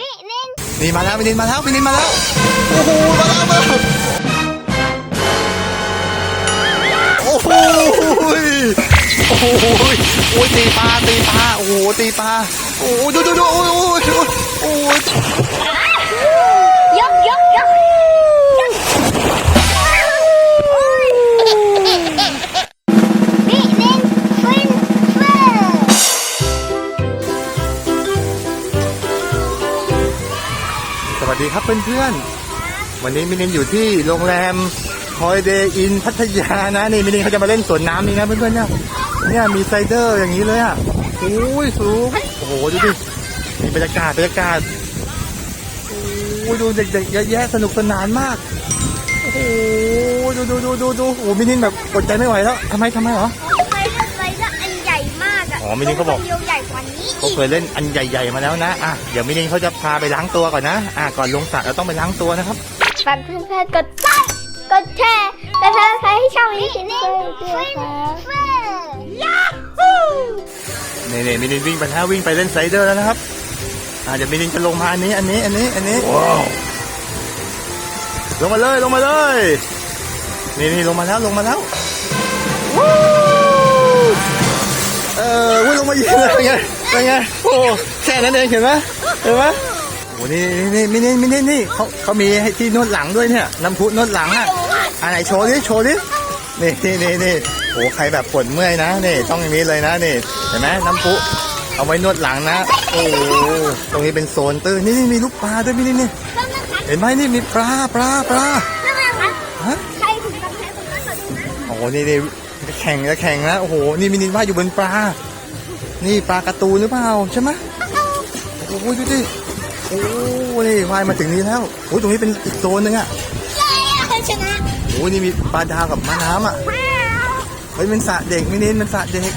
นี่นิ่งนี่มาแล้วมินินมาแล้วมินินมาแล้ว โอ้โห มาแล้วมาแล้วโอ้โหโอ้โหโอ้ยตีปลาตีปลาโอ้โหตีปลาโอ้โหดูดูดูโอ้โหโอ้โหย ดีครับเพื่อนๆ วันนี้มินินอยู่ที่โรงแรมคอยเดย์อินพัทยานะนี่มินินเขาจะมาเล่นสวนน้ำนี่นะเพื่อนๆเนี่ยเนี่ยมีไซเดอร์อย่างนี้เลยอะโอ้ยสูงโอ้โหดูดิมีบรรยากาศบรรยากาศโอ้ยดูเด็กๆเยอะแยะสนุกสนานมากโอ้โหดูดูดูดูดูโอ้มินินแบบอดใจไม่ไหวแล้วทำไมทำไมเหรอ อะอ๋อมินิเขาบอกเดียวใหญ่กว่านี้เขาเคยเล่นอันใหญ่ ๆ มาแล้วนะอะเดี๋ยวมินินเขาจะพาไปล้างตัวก่อนนะอะก่อนลงสระเราต้องไปล้างตัวนะครับ ฝากเพื่อนๆกดไลค์กดแชร์และถ้าใครให้ช่องนี้นิ่งฟินเฟอร์ยาฮูนี่นี่มินินวิ่งไปแล้ววิ่งไปเล่นไซเดอร์แล้วนะครับ อ่าเดี๋ยวมินินจะลงมาอันนี้อันนี้อันนี้อันนี้ลงมาเลยลงมาเลย นี่นี่ลงมาแล้วลงมาแล้ววู้เออวุ้ยลง มายิงเลยเป็นไงเป็นไงโอ้แค่นั้นเองเห็นไหมเห็นไหมโอ้นี่นี่มินินมินินนี่เขาเขามีให้ที่นวดหลังด้วยเนี่ยน้ำพุนวดหลังอะอ่าไหนโชว์ดิโชว์ดินี่นี่นี่นี่โอ้ใครแบบปวดเมื่อยนะนี่ต้องอย่างนี้เลยนะนี่เห็นไหมน้ำพุเอาไว้นวดหลังนะ โอ้ตรงนี้เป็นโซนตื้นนี่นี่มีลูกปลาด้วยมินินนี่เห็นไหมนี่มีปลาปลาปลาเริ่มนะคะฮะใครถึงกำแพงตรงนั้นก่อนนะโอ้โหนี่นี่แข่งจะแข่งนะโอ้โหนี่มินิว่าอยู่บนปลา นี่ปลาการ์ตูนหรือเปล่าใช่ไหมโอ้โหดูดิโอ้นี่ว่ายมาถึงนี้แล้วโอ้ยตรงนี้เป็นอีกโซนหนึงอะเย้ชนะโอ้ยนี่มีปลาดาวกับม้าน้ำอะเฮ้ยเป็นสระเด็กไมินินเป็นสระเด็ก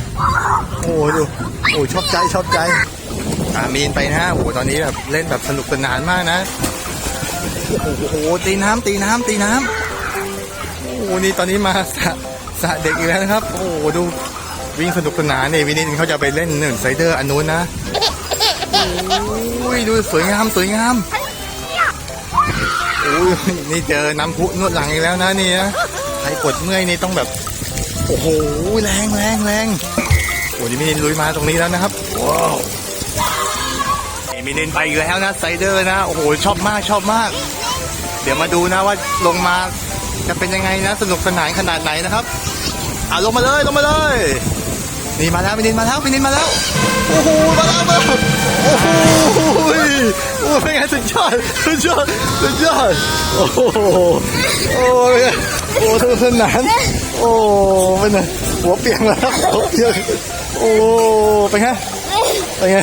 โอ้โหดูโอ้ชอบใจชอบใจอามีนไปนะโอ้โหตอนนี้แบบเล่นแบบสนุกสนานมากนะโอ้โหตีน้ำตีน้ำตีน้ำโอ้โหนี่ตอนนี้มาสระสระเด็กอีกแล้วนะครับ โอ้โหดู วิ่งสนุกสนานนี่วินิจเขาจะไปเล่นหนึ่งไซเดอร์อันนู้นนะโอ้ยดูสวยงามสวยงามโอ้ยนี่เจอน้ำพุนวดหลังอีกแล้วนะนี่นะใครปวดเมื่อยนี่ต้องแบบโอ้โหแรงแรงแรงโอ้ยนี่มินินลุยมาตรงนี้แล้วนะครับว้าวนี่มินินไปอีกแล้วนะไซเดอร์นะโอ้โหชอบมากชอบมาก เดี๋ยวมาดูนะว่าลงมาจะเป็นยังไงนะ สนุกสนานขนาดไหนนะครับอะลงมาเลยลงมาเลย นี่มาแล้วพินินมาแล้วพินินมาแล้วโอ้โหมาแล้วมาแล้วโอ้โหโอ้เป็นไงสุดยอดสุดยอดสุดยอดโอ้โหโอ้ยโอ้สนุกสนานโอ้เป็นไงหัวเปียกแล้วหัวเปียกโอ้เป็นไงเป็นไง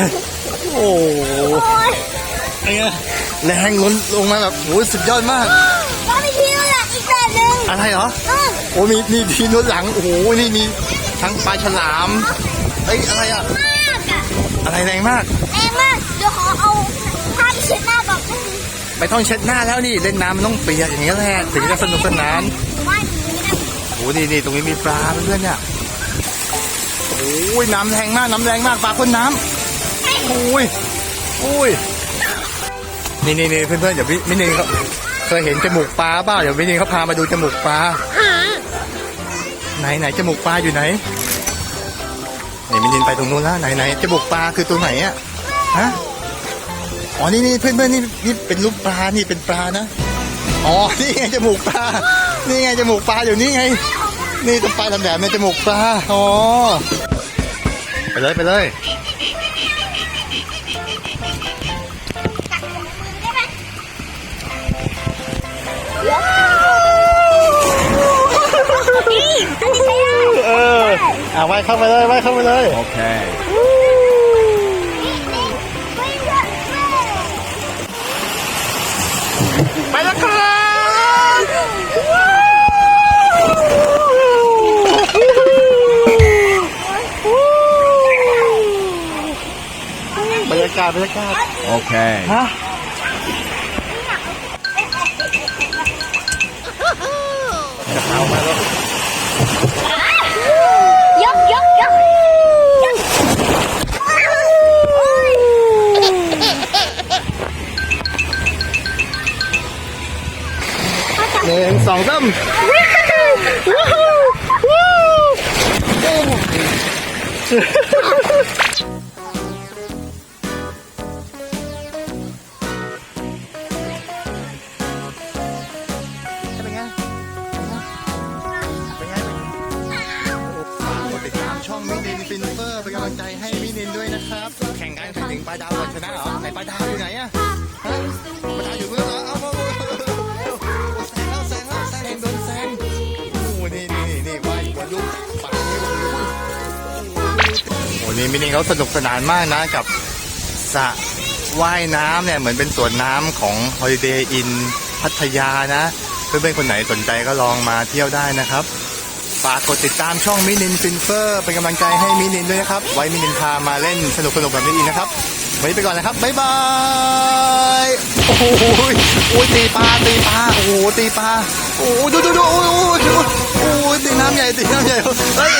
โอ้เป็นไงแรงล้นลงมาแบบโอ้สุดยอดมาก อะไรเหรอเออโอ้มีมีทีนวดหลังโอ้โหนี่มีทั้งปลาฉลามเอ้ยอะไรอะมากอะอะไรแรงมากแรงมากเดี๋ยวขอเอาผ้าไปเช็ดหน้าก่อนไม่ต้องเช็ดหน้าแล้วนี่เล่นน้ำมันต้องเปียกอย่างนี้ยแหละถึงจะสนุกสนานว่ายหนีไม่ได้โอ้โหนี่นี่ตรงนี้มีปลาเพื่อนๆเนี่ยโอ้ยน้ำแรงมากน้ำแรงมากปลาพ่นน้ำโอ้ยโอ้ยนี่นี่นี่เพื่อนๆเดี๋ยวพี่มินิเขา เคยเห็นจมูกปลาเปล่าเดี๋ยวมินิเขาพามาดูจมูกปลาไหนไหนจมูกปลาอยู่ไหนไหนมินินไปตรงนู้นแล้วไหนไหนจมูกปลาคือตัวไหนอะฮะอ๋อนี่นี่เพื่อนเพื่อนนี่นี่เป็นรูปปลานี่เป็นปลานะอ๋อนี่ไงจมูกปลานี่ไงจมูกปลาอยู่นี่ไง นี่ตัวปลาแหลมๆในจมูกปลาอ๋อไปเลยไปเลย นี่อันนี้ใช้ได้เอออะว่ายเข้าไปเลยว่ายเข้าไปเลย Okay. นี่นี่ฟินเฟอร์ไปแล้วครับบรรยากาศบรรยากาศ Okay. ฮะ จะเอามาแล้ว ครับ แข่งกันใครถึงปลาดาวก่อนชนะเหรอไหนปลาดาวอยู่ไหนอะฮะปลาดาวอยู่เมื่อเหรอเอาเอาแซงแล้วแซงแล้วแซงโดนแซงโอ้โหนี่นี่นี่นี่ว่ายวันลูกปักนี่วันลูกโอ้โหนี่มินิเขาสนุกสนานมากนะกับสระว่ายน้ำเนี่ยเหมือนเป็นสวนน้ำของ Holiday Inn พัทยานะ เพื่อนๆคนไหนสนใจก็ลองมาเที่ยวได้นะครับ ฝากกดติดตามช่องมินินฟินเฟอร์เป็นกำลังใจให้มินินด้วยนะครับ ไว้มินินพามาเล่นสนุกสนุกแบบนี้อีกนะครับวันนี้ไปก่อนนะครับบ๊ายบายโอ้โหโอ้ยตีปลาตีปลาโอ้โหตีปลาโอ้ดูดูดูโอ้ยโอ้ยโอ้โหตีน้ำใหญ่ตีน้ำใหญ่เฮ้ย